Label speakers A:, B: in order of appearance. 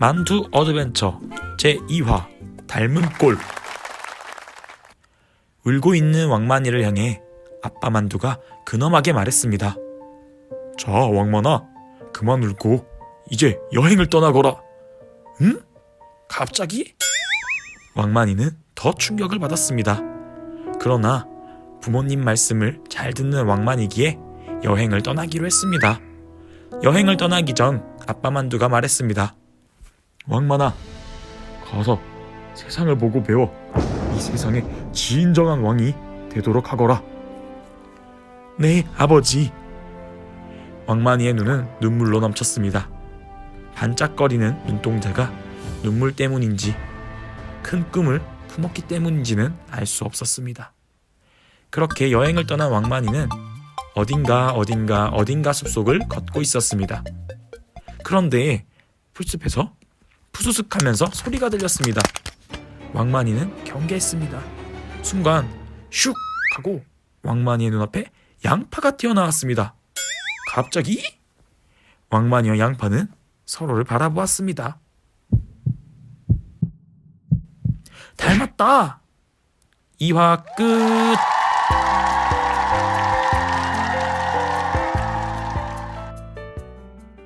A: 만두 어드벤처 제2화 닮은 꼴 울고 있는 왕만이를 향해 아빠 만두가 근엄하게 말했습니다. 자, 왕만아, 그만 울고 이제 여행을 떠나거라. 응? 갑자기? 왕만이는 더 충격을 받았습니다. 그러나 부모님 말씀을 잘 듣는 왕만이기에 여행을 떠나기로 했습니다. 여행을 떠나기 전 아빠 만두가 말했습니다. 왕만아, 가서 세상을 보고 배워 이 세상의 진정한 왕이 되도록 하거라. 네, 아버지. 왕만이의 눈은 눈물로 넘쳤습니다. 반짝거리는 눈동자가 눈물 때문인지 큰 꿈을 품었기 때문인지는 알 수 없었습니다. 그렇게 여행을 떠난 왕만이는 어딘가 어딘가 어딘가 숲속을 걷고 있었습니다. 그런데 풀숲에서 푸수숙하면서 소리가 들렸습니다. 왕만이는 경계했습니다. 순간 슉 하고 왕만이의 눈앞에 양파가 튀어나왔습니다. 갑자기 왕만이와 양파는 서로를 바라보았습니다. 닮았다. 2화 끝.